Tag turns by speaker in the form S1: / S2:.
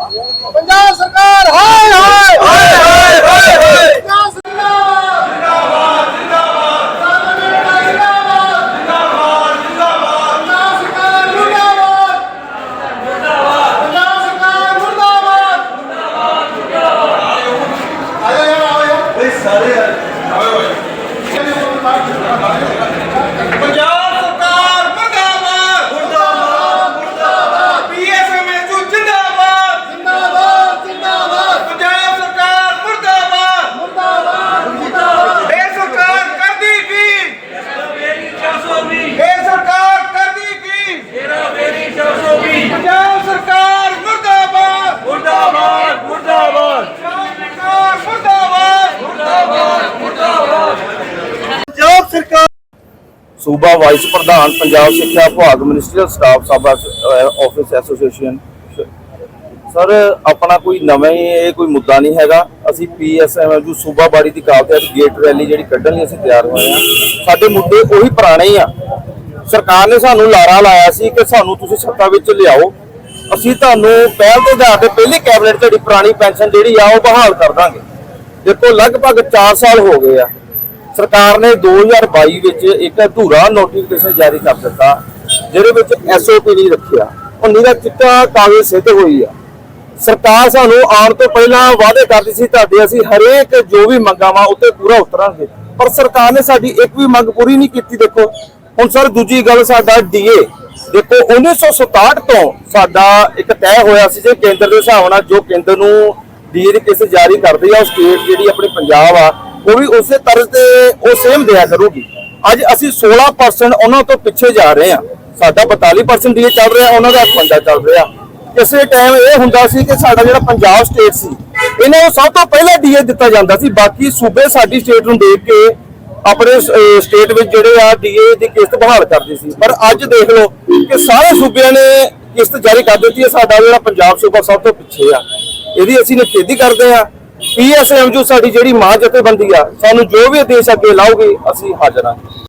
S1: ਪੰਜਾਬ ਸਰਕਾਰ ਹਾਏ ਹਾਏ
S2: ਹਾਏ ਹਾਏ ਹਾਏ ਹਾਏ
S1: ਪੰਜਾਬ ਸਰਕਾਰ ਜਿੰਦਾਬਾਦ ਜਿੰਦਾਬਾਦ ਜਿੰਦਾਬਾਦ ਜਿੰਦਾਬਾਦ ਜਿੰਦਾਬਾਦ ਪੰਜਾਬ ਸਰਕਾਰ ਮੁਰਦਾਬਾਦ ਮੁਰਦਾਬਾਦ ਪੰਜਾਬ ਸਰਕਾਰ ਮੁਰਦਾਬਾਦ ਮੁਰਦਾਬਾਦ ਆਇਓ ਯਾਰ ਆਓ ਯਾਰ
S2: ਇਹ ਸਾਰੇ ਆਏ ਹੋਏ ਪੰਜਾਬ ਸਰਕਾਰ ਮੁਰਦਾਬਾਦ ਮੁਰਦਾਬਾਦ ਮੁਰਦਾਬਾਦ ਪੀਐਸਐਮਐਸ ਜਿੰਦਾਬਾਦ
S1: ਜਿੰਦਾਬਾਦ ਜਿੰਦਾਬਾਦ
S2: ਪੰਜਾਬ ਸਰਕਾਰ ਮੁਰਦਾਬਾਦ
S1: ਮੁਰਦਾਬਾਦ ਮੁਰਦਾਬਾਦ
S2: ਇਹ ਸਰਕਾਰ ਕਰਦੀ ਕੀ ਇਹ ਸਰਕਾਰ ਕਰਦੀ ਕੀ ਪੰਜਾਬ ਸਰਕਾਰ ਮੁਰਦਾਬਾਦ
S3: ਮੁਰਦਾਬਾਦ ਮੁਰਦਾਬਾਦ
S2: ਪੰਜਾਬ ਸਰਕਾਰ ਮੁਰਦਾਬਾਦ
S3: ਪੰਜਾਬ ਸਰਕਾਰ
S4: ਸੂਬਾ ਵਾਈਸ ਪ੍ਰਧਾਨ, ਪੰਜਾਬ ਸਿੱਖਿਆ ਵਿਭਾਗ ਮਿਨਿਸਟਰੀਅਲ ਸਟਾਫ ਸਾਬਾ ਆਫਿਸ ਐਸੋਸੀਏਸ਼ਨ ਸਰ ਆਪਣਾ ਕੋਈ ਨਵਾਂ ਹੀ ਇਹ ਕੋਈ ਮੁੱਦਾ ਨਹੀਂ ਹੈਗਾ। ਅਸੀਂ ਪੀਐਸਐਮਯੂ ਸੂਬਾ ਬਾੜੀ ਦੀ ਕਾਲ ਤੇ ਗੇਟ ਰੈਲੀ ਜਿਹੜੀ ਕੱਢਣ ਲਈ ਅਸੀਂ ਤਿਆਰ ਹੋਏ ਆ ਸਾਡੇ ਮੁੱਦੇ ਉਹੀ ਪੁਰਾਣੇ ਹੀ ਆ। ਸਰਕਾਰ ਨੇ ਸਾਨੂੰ ਲਾਰਾ ਲਾਇਆ ਸੀ ਕਿ ਸਾਨੂੰ ਤੁਸੀਂ ਸੱਤਾ ਵਿੱਚ ਲਿਆਓ। ਅਸੀਂ ਤੁਹਾਨੂੰ ਪਹਿਲ ਦੇ ਆਧਾਰ ਤੇ ਪਹਿਲੀ ਕੈਬਨਿਟ ਤੁਹਾਡੀ ਪੁਰਾਣੀ ਪੈਨਸ਼ਨ ਜਿਹੜੀ ਆ, ਉਹ ਬਹਾਲ ਕਰ ਦਾਂਗੇ। ਦੇਖੋ, ਲਗਭਗ 4 ਸਾਲ ਹੋ ਗਏ ਆ। ਸਰਕਾਰ ਨੇ 2022 ਵਿੱਚ ਇੱਕ ਅਧੂਰਾ ਨੋਟੀਫਿਕੇਸ਼ਨ ਜਾਰੀ ਕਰ ਦਿੱਤਾ, ਜਿਹਦੇ ਵਿੱਚ ਐਸਓਪੀ ਨਹੀਂ ਰੱਖਿਆ। ਉਹ ਨਿਹਰਾ ਚਿੱਟਾ ਕਾਗਜ਼ ਸਿੱਧ ਹੋਈ ਆ। ਸਰਕਾਰ ਸਾਨੂੰ ਆਉਣ ਤੋਂ ਪਹਿਲਾਂ ਵਾਅਦੇ ਕਰਦੀ ਸੀ ਤੁਹਾਡੇ, ਅਸੀਂ ਹਰੇਕ ਜੋ ਵੀ ਮੰਗਾਂ ਵਾ ਉੱਤੇ ਪੂਰਾ ਉਤਰਾਂਗੇ। ਪਰ ਸਰਕਾਰ ਨੇ ਸਾਡੀ ਇੱਕ ਵੀ ਮੰਗ ਪੂਰੀ ਨਹੀਂ ਕੀਤੀ, ਦੇਖੋ। ਹੁਣ ਸਰ, ਦੂਜੀ ਗੱਲ ਸਾਡਾ ਡੀਏ ਦੇਖੋ 1967 ਤੋਂ ਸਾਡਾ ਇੱਕ ਤੈਅ ਹੋਇਆ ਸੀ ਜੇ ਕੇਂਦਰ ਦੇ ਹਿਸਾਬ ਨਾਲ ਜੋ ਕੇਂਦਰ ਨੂੰ ਡੀਏ ਦੀ ਕਿਸ ਜਾਰੀ ਕਰਦੀ ਆ, ਉਹ ਸਟੇਟ ਜਿਹੜੀ ਆਪਣੀ ਪੰਜਾਬ ਆ ਉਹ ਵੀ ਉਸੇ ਤਰ੍ਹਾਂ ਤੇ ਉਹ ਸੇਮ ਦਿਆ ਕਰੂਗੀ। ਅੱਜ ਅਸੀਂ 16% ਉਹਨਾਂ ਤੋਂ ਪਿੱਛੇ ਜਾ ਰਹੇ ਹਾਂ। ਸਾਡਾ 42% ਡੀਏ ਚੱਲ ਰਿਹਾ, ਉਹਨਾਂ ਦਾ 55 ਚੱਲ ਰਿਹਾ। ਕਿਸੇ ਟਾਈਮ ਇਹ ਹੁੰਦਾ ਸੀ ਕਿ ਸਾਡਾ ਜਿਹੜਾ ਪੰਜਾਬ ਸਟੇਟ ਸੀ, ਇਹਨਾਂ ਨੂੰ ਸਭ ਤੋਂ ਪਹਿਲਾਂ ਡੀਏ ਦਿੱਤਾ ਜਾਂਦਾ ਸੀ। ਬਾਕੀ ਸੂਬੇ ਸਾਡੀ ਸਟੇਟ ਨੂੰ ਦੇਖ ਕੇ ਆਪਣੇ ਸਟੇਟ ਵਿੱਚ ਜਿਹੜੇ ਆ ਡੀਏ ਦੀ ਕਿਸ਼ਤ ਬਹਾਲ ਕਰਦੇ ਸੀ। ਪਰ ਅੱਜ ਦੇਖ ਲਓ ਕਿ ਸਾਰੇ ਸੂਬਿਆਂ ਨੇ ਕਿਸ਼ਤ ਜਾਰੀ ਕਰ ਦਿੱਤੀ ਹੈ। ਸਾਡਾ ਜਿਹੜਾ ਪੰਜਾਬ ਸੂਬਾ ਸਭ ਤੋਂ ਪਿੱਛੇ ਆ। ਇਹਦੀ ਅਸੀਂ ਨਿਖੇਧੀ ਕਰਦੇ ਆ ਪੀਐਸਐਮ ਜੋ ਸਾਡੀ ਜਿਹੜੀ ਮਾਂ ਜਥੇਬੰਦੀ ਆ, ਸਾਨੂੰ ਜੋ ਵੀ ਆਦੇਸ਼ ਅੱਗੇ ਲਾਓਗੇ, ਅਸੀਂ ਹਾਜ਼ਰ ਹਾਂ।